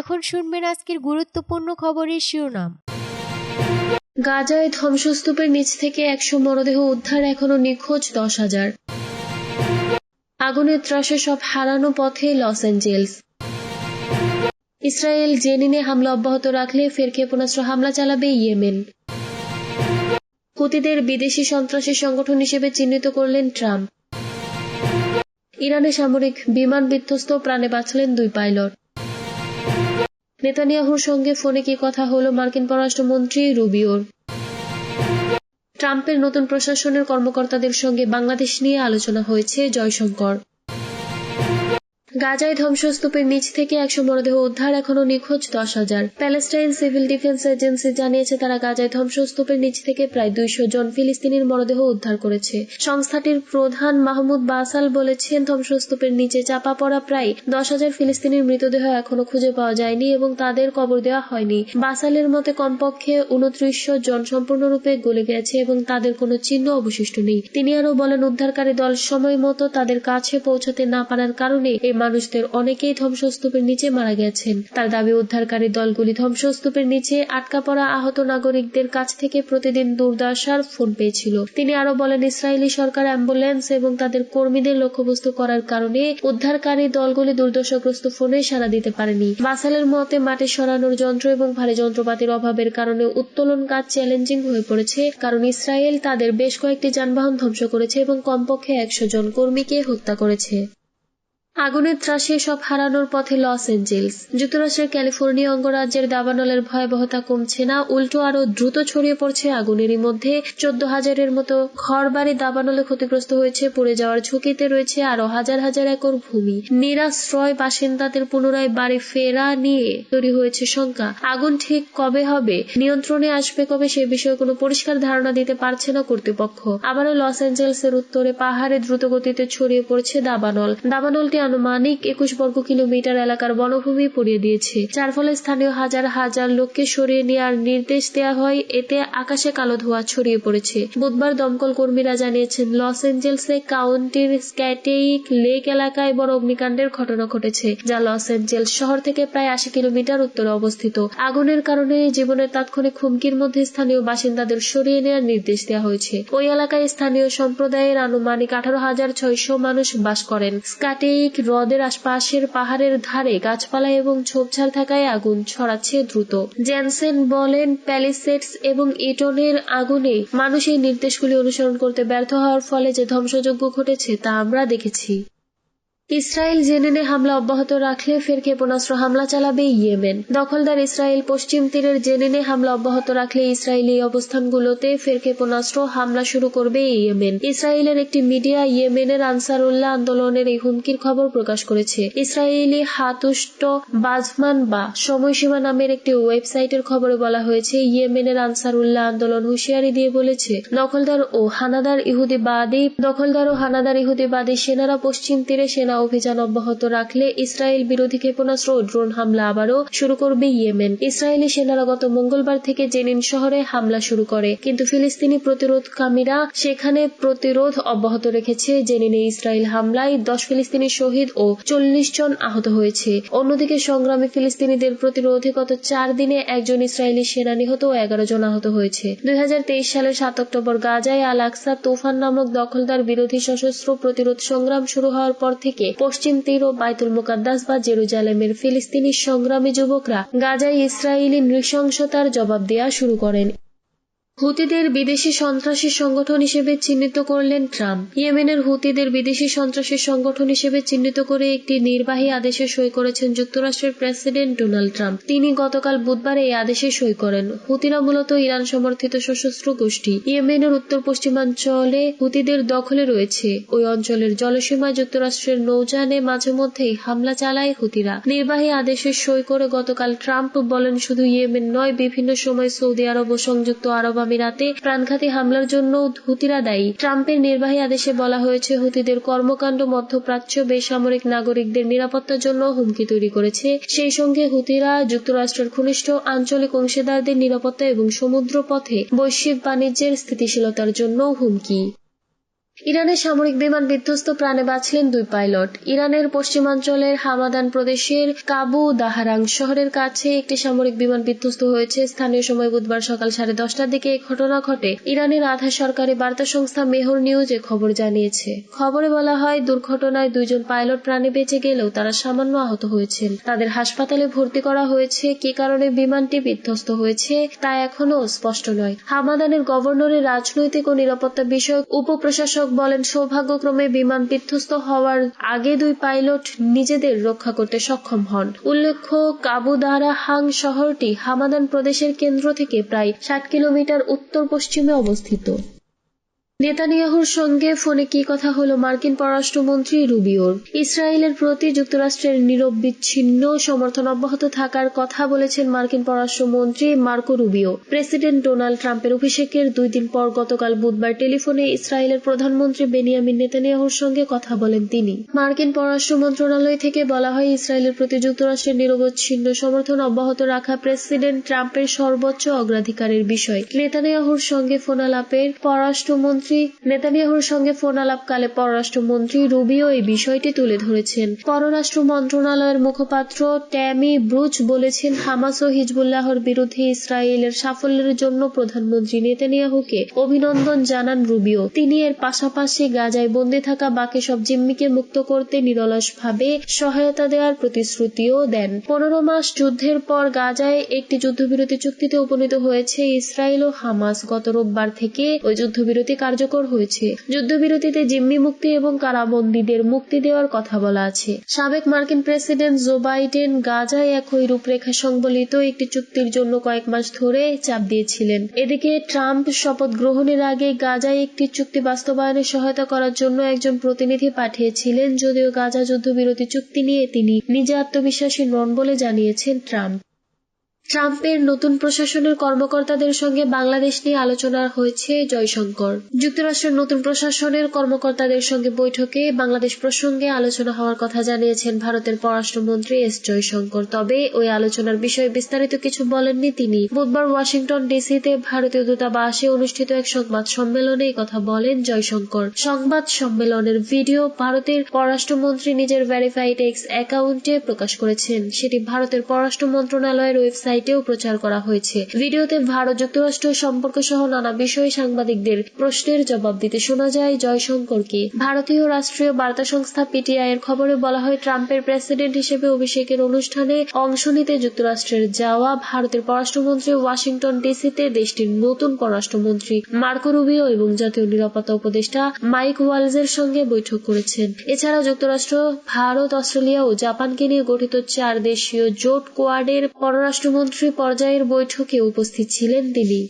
এখন শুনবেন আজকের গুরুত্বপূর্ণ খবরের শিরোনাম। গাজায় ধ্বংসস্তূপের নিচ থেকে একশো মরদেহ উদ্ধার এখনও নিখোঁজ দশ হাজার। আগুনের ত্রাসে সব হারানো পথে লস অ্যাঞ্জেলস। ইসরায়েল জেনিনে হামলা অব্যাহত রাখলে ফের ক্ষেপণাস্ত্র হামলা চালাবে ইয়েমেন। হুতিদের বিদেশি সন্ত্রাসী সংগঠন হিসেবে চিহ্নিত করলেন ট্রাম্প। ইরানে সামরিক বিমান বিধ্বস্ত, প্রাণে বাঁচলেন দুই পাইলট। নেতানিয়াহুর সঙ্গে ফোনে কি কথা হলো মার্কিন পররাষ্ট্রমন্ত্রী রুবিওর? ট্রাম্পের নতুন প্রশাসনের কর্মকর্তাদের সঙ্গে বাংলাদেশ নিয়ে আলোচনা হয়েছে জয়শঙ্কর। গাজায় ধ্বংসস্তূপের নিচ থেকে একশো মরদেহ উদ্ধার এখনও নিখোঁজ দশ হাজার। প্যালেস্টাইন সিভিল ডিফেন্স এজেন্সি জানিয়েছে, তারা গাজায় ধ্বংসস্তূপের নিচ থেকে প্রায় দুইশো জন ফিলিস্তিনির মরদেহ উদ্ধার করেছে। সংস্থাটির প্রধান মাহমুদ বাসাল বলেছেন, ধ্বংসস্তূপের নিচে চাপা পড়া প্রায় দশ হাজার ফিলিস্তিনির মৃতদেহ এখনও খুঁজে পাওয়া যায়নি এবং তাদের কবর দেওয়া হয়নি। বাসালের মতে, কমপক্ষে উনত্রিশশো জন সম্পূর্ণরূপে গলে গেছে এবং তাদের কোনো চিহ্ন অবশিষ্ট নেই। তিনি আরও বলেন, উদ্ধারকারী দল সময় মতো তাদের কাছে পৌঁছাতে না পারার কারণে এই মানুষদের অনেকেই ধ্বংসস্তূপের নিচে মারা গেছেন। তার দাবি, উদ্ধারকারী দলগুলি ধ্বংসস্তূপের নিচে আটকা পড়া আহত নাগরিকদের কাছ থেকে প্রতিদিন দুর্দশার ফোন পেয়েছিল। তিনি আরও বলেন, ইসরায়েলি সরকার অ্যাম্বুলেন্স এবং তাদের কর্মীদের লক্ষ্যবস্তু করার কারণে উদ্ধারকারী দলগুলি দুর্দশাগ্রস্ত ফোনে সাড়া দিতে পারেনি। বাসালের মতে, মাটি সরানোর যন্ত্র এবং ভারী যন্ত্রপাতির অভাবের কারণে উত্তোলন কাজ চ্যালেঞ্জিং হয়ে পড়েছে, কারণ ইসরায়েল তাদের বেশ কয়েকটি যানবাহন ধ্বংস করেছে এবং কমপক্ষে একশো জন কর্মীকে হত্যা করেছে। আগুনের ত্রাসে সব হারানোর পথে লস এঞ্জেলস। যুক্তরাষ্ট্রের ক্যালিফোর্নিয়া অঙ্গরাজ্যের দাবানলের ভয়াবহতা কমছে না, উল্টো আরও দ্রুত ছড়িয়ে পড়ছে আগুনেরই মধ্যে। চোদ্দ হাজারের মতো ঘরবাড়ি দাবানলে ক্ষতিগ্রস্ত হয়েছে, পড়ে যাওয়ার ঝুঁকিতে রয়েছে আরও হাজার হাজার একর ভূমি। নিরাশ্রয় বাসিন্দাদের পুনরায় বাড়ি ফেরা নিয়ে তৈরি হয়েছে শঙ্কা। আগুন ঠিক কবে হবে? নিয়ন্ত্রণে আসবে কবে সে বিষয়ে কোনো পরিষ্কার ধারণা দিতে পারছে না কর্তৃপক্ষ। আবারও লস অ্যাঞ্জেলসের উত্তরে পাহাড়ে দ্রুত গতিতে ছড়িয়ে পড়ছে দাবানল। দাবানলটি আনুমানিক একুশ বর্গ কিলোমিটার এলাকার বনভূমি পড়িয়ে দিয়েছে। যার ফলে স্থানীয় হাজার হাজার লোককে সরিয়ে নেওয়ার নির্দেশ দেওয়া হয়, এতে আকাশে কালো ধোঁয়া ছড়িয়ে পড়েছে। বুধবার দমকল কর্মীরা জানিয়েছেন, লস এঞ্জেলসে কাউন্টির স্ক্যাটেইক লেক এলাকায় বড় অগ্নিকাণ্ডের ঘটনা ঘটেছে, যা লস এঞ্জেলস শহর থেকে প্রায় আশি কিলোমিটার উত্তরে অবস্থিত। আগুনের কারণে জীবনের তাৎক্ষণিক হুমকির মধ্যে স্থানীয় বাসিন্দাদের সরিয়ে নেওয়ার নির্দেশ দেওয়া হয়েছে। ওই এলাকায় স্থানীয় সম্প্রদায়ের আনুমানিক আঠারো হাজার ছয়শো মানুষ বাস করেন। স্ক্যাটেইক হ্রদের আশপাশের পাহাড়ের ধারে গাছপালা এবং ঝোপঝাড় থাকায় আগুন ছড়াচ্ছে দ্রুত। জেনসেন বলেন প্যালিসেটস এবং ইটনের আগুনে মানুষ এই নির্দেশগুলি অনুসরণ করতে ব্যর্থ হওয়ার ফলে যে ধ্বংসযজ্ঞ ঘটেছে তা আমরা দেখেছি। ইসরায়েল জেনেনে হামলা অব্যাহত রাখলে ফের ক্ষেপণাস্ত্র হামলা চালাবে ইয়েমেন। দখলদার ইসরায়েল পশ্চিম তীরের জেনেনে হামলা অব্যাহত রাখলে ইসরায়েলি অবস্থানগুলোতে ফের ক্ষেপণাস্ত্র হামলা শুরু করবে ইয়েমেন। ইসরায়েলের একটি মিডিয়া ইয়েমেনের আনসারুল্লাহ আন্দোলনের এই হুমকির খবর প্রকাশ করেছে। ইসরায়েলি হাতুষ্ট বাজমান বা সময়সীমা নামের একটি ওয়েবসাইটের খবরে বলা হয়েছে, ইয়েমেনের আনসারুল্লাহ আন্দোলন হুঁশিয়ারি দিয়ে বলেছে, দখলদার ও হানাদার ইহুদিবাদী দখলদার ও হানাদার ইহুদিবাদী সেনারা পশ্চিম তীরে সেনা অভিযান অব্যাহত রাখলে ইসরায়েল বিরোধী ক্ষেপণাস্ত্র ও ড্রোন হামলা আবারও শুরু করবে ইয়েমেন। ইসরায়েলি সেনারা গত মঙ্গলবার থেকে জেনিন শহরে হামলা শুরু করে। কিন্তু ফিলিস্তিনি প্রতিরোধকামীরা সেখানে প্রতিরোধ অব্যাহত রেখেছে। জেনিনে ইসরায়েল হামলায় দশ ফিলিস্তিনি শহীদ ও চল্লিশ জন আহত হয়েছে। অন্যদিকে সংগ্রামী ফিলিস্তিনিদের প্রতিরোধে গত চার দিনে একজন ইসরায়েলি সেনা নিহত ও এগারো জন আহত হয়েছে। দুই হাজার তেইশ সালের সাত অক্টোবর গাজায় আল আকসা তুফান নামক দখলদার বিরোধী সশস্ত্র প্রতিরোধ সংগ্রাম শুরু হওয়ার পর থেকে পশ্চিম তীর ও বাইতুল মোকাদ্দাস বা জেরুজালেমের ফিলিস্তিনি সংগ্রামী যুবকরা গাজায় ইসরায়েলি নৃশংসতার জবাব দেয়া শুরু করেন। হুতিদের বিদেশি সন্ত্রাসী সংগঠন হিসেবে চিহ্নিত করলেন ট্রাম্প। ইয়েমেনের হুতিদের বিদেশি সন্ত্রাসী সংগঠন হিসেবে চিহ্নিত করে একটি নির্বাহী আদেশে সই করেছেন যুক্তরাষ্ট্রের প্রেসিডেন্ট ডোনাল্ড ট্রাম্প। তিনি গতকাল বুধবার এই আদেশে সই করেন। হুতিরা মূলত ইরান সমর্থিত সশস্ত্র গোষ্ঠী। ইয়েমেনের উত্তর পশ্চিমাঞ্চলে হুতিদের দখলে রয়েছে। ওই অঞ্চলের জলসীমায় যুক্তরাষ্ট্রের নৌযানে মাঝে মধ্যেই হামলা চালায় হুতিরা। নির্বাহী আদেশে সই করে গতকাল ট্রাম্প বলেন, শুধু ইয়েমেন নয়, বিভিন্ন সময় সৌদি আরব ও সংযুক্ত আরব আমিরাতে প্রাণঘাতী হামলার জন্য হুতিরা দায়ী। ট্রাম্পের নির্বাহী আদেশে বলা হয়েছে, হুতিদের কর্মকাণ্ড মধ্যপ্রাচ্য বেসামরিক নাগরিকদের নিরাপত্তার জন্য হুমকি তৈরি করেছে। সেই সঙ্গে হুতিরা যুক্তরাষ্ট্রের ঘনিষ্ঠ আঞ্চলিক অংশীদারদের নিরাপত্তা এবং সমুদ্র পথে বৈশ্বিক বাণিজ্যের স্থিতিশীলতার জন্য হুমকি। ইরানের সামরিক বিমান বিধ্বস্ত প্রাণে বাঁচলেন দুই পাইলট। ইরানের পশ্চিমাঞ্চলের হামাদান প্রদেশের কাবু দাহারাং শহরের কাছে একটি সামরিক বিমান বিধ্বস্ত হয়েছে। স্থানীয় সময় বুধবার সকাল সাড়ে দশটার দিকে এই ঘটনা ঘটে। ইরানের আধা সরকারি বার্তা সংস্থা মেহর নিউজে খবর জানিয়েছে। খবরে বলা হয়, দুর্ঘটনায় দুইজন পাইলট প্রাণে বেঁচে গেলেও তারা সামান্য আহত হয়েছেন। তাদের হাসপাতালে ভর্তি করা হয়েছে। কি কারণে বিমানটি বিধ্বস্ত হয়েছে তা এখনও স্পষ্ট নয়। হামাদানের গভর্নরের রাজনৈতিক ও নিরাপত্তা বিষয়ক উপপ্রশাসক বলেন, সৌভাগ্যক্রমে বিমান বিধ্বস্ত হওয়ার আগে দুই পাইলট নিজেদের রক্ষা করতে সক্ষম হন। উল্লেখ্য কাবুদারা হাং শহরটি হামাদান প্রদেশের কেন্দ্র থেকে প্রায় ষাট কিলোমিটার উত্তর পশ্চিমে অবস্থিত। নেতানিয়াহুর সঙ্গে ফোনে কি কথা হলো মার্কিন পররাষ্ট্রমন্ত্রী রুবিওর? ইসরায়েলের প্রতি যুক্তরাষ্ট্রের নিরবিচ্ছিন্ন সমর্থন অব্যাহত থাকার কথা বলেছেন মার্কিন পররাষ্ট্রমন্ত্রী মার্কো রুবিও। প্রেসিডেন্ট ডোনাল্ড ট্রাম্পের অভিষেকের দুই দিন পর গতকাল বুধবার টেলিফোনে ইসরায়েলের প্রধানমন্ত্রী বেনিয়ামিন নেতানিয়াহুর সঙ্গে কথা বলেন তিনি। মার্কিন পররাষ্ট্র মন্ত্রণালয় থেকে বলা হয়, ইসরায়েলের প্রতি যুক্তরাষ্ট্রের নিরবচ্ছিন্ন সমর্থন অব্যাহত রাখা প্রেসিডেন্ট ট্রাম্পের সর্বোচ্চ অগ্রাধিকারের বিষয়। নেতানিয়াহুর সঙ্গে ফোনালাপের পররাষ্ট্রমন্ত্রী পররাষ্ট্রমন্ত্রী নেতানিয়াহুর সঙ্গে ফোন আলাপকালে পররাষ্ট্রমন্ত্রী রুবিও এই বিষয়টি তুলে ধরেছেন। পররাষ্ট্র মন্ত্রণালয়ের মুখপাত্র ট্যামি ব্রুচ বলেছেন, হামাস ও হিজবুল্লাহর বিরুদ্ধে ইসরায়েলের সাফল্যের জন্য প্রধানমন্ত্রী নেতানিয়াহুকে অভিনন্দন জানান রুবিও। তিনি এর পাশাপাশি গাজায় বন্দী থাকা বাকি সব জিম্মিকে মুক্ত করতে নিরলসভাবে সহায়তা দেওয়ার প্রতিশ্রুতিও দেন। পনেরো মাস যুদ্ধের পর গাজায় একটি যুদ্ধবিরতি চুক্তিতে উপনীত হয়েছে ইসরায়েল ও হামাস। গত রোববার থেকে ওই যুদ্ধবিরতি কার্য কার্যকর হয়েছে। যুদ্ধবিরতিতে জিম্মি মুক্তি এবং কারাবন্দীদের মুক্তি দেওয়ার কথা বলা আছে। সাবেক মার্কিন প্রেসিডেন্ট জো বাইডেন গাজায় একই রূপরেখা সংবলিত একটি চুক্তির জন্য কয়েক মাস ধরে চাপ দিয়েছিলেন। এদিকে ট্রাম্প শপথ গ্রহণের আগে গাজায় একটি চুক্তি বাস্তবায়নে সহায়তা করার জন্য একজন প্রতিনিধি পাঠিয়েছিলেন, যদিও গাজা যুদ্ধবিরতি চুক্তি নিয়ে তিনি নিজে আত্মবিশ্বাসী নন বলে জানিয়েছেন ট্রাম্প। ট্রাম্পের নতুন প্রশাসনের কর্মকর্তাদের সঙ্গে বাংলাদেশ নিয়ে আলোচনা হয়েছে জয়শঙ্কর। যুক্তরাষ্ট্রের নতুন প্রশাসনের কর্মকর্তাদের সঙ্গে বৈঠকে বাংলাদেশ প্রসঙ্গে আলোচনা হওয়ার কথা জানিয়েছেন ভারতের পররাষ্ট্রমন্ত্রী এস জয়শঙ্কর। তবে ওই আলোচনার বিষয়ে বিস্তারিত কিছু বলেননি তিনি। বুধবার ওয়াশিংটন ডিসিতে ভারতীয় দূতাবাসে অনুষ্ঠিত এক সংবাদ সম্মেলনে কথা বলেন জয়শঙ্কর। সংবাদ সম্মেলনের ভিডিও ভারতের পররাষ্ট্রমন্ত্রী নিজের ভেরিফাইড এক্স অ্যাকাউন্টে প্রকাশ করেছেন। সেটি ভারতের পররাষ্ট্র মন্ত্রণালয়ের ওয়েবসাইট সাইটেও প্রচার করা হয়েছে। ভিডিওতে ভারত যুক্তরাষ্ট্র সম্পর্ক সহ নানা বিষয়ে সাংবাদিকদের প্রশ্নের জবাব দিতে শোনা যায় জয়শঙ্করকে। ভারতীয় রাষ্ট্রীয় বার্তা সংস্থা পিটিআই এর খবরে বলা হয়, ট্রাম্পের প্রেসিডেন্ট হিসেবে অভিষেকের অনুষ্ঠানে অংশ নিতে যুক্তরাষ্ট্রের যাওয়া ভারতের পররাষ্ট্রমন্ত্রী ওয়াশিংটন ডিসিতে দেশটির নতুন পররাষ্ট্রমন্ত্রী মার্কো রুবিও এবং জাতীয় নিরাপত্তা উপদেষ্টা মাইক ওয়ালজের সঙ্গে বৈঠক করেছেন। এছাড়া যুক্তরাষ্ট্র, ভারত, অস্ট্রেলিয়া ও জাপানকে নিয়ে গঠিত চার দেশীয় জোট কোয়াডের পররাষ্ট্রমন্ত্রী মন্ত্রী পর্যায়ের বৈঠকে উপস্থিত ছিলেন তিনি।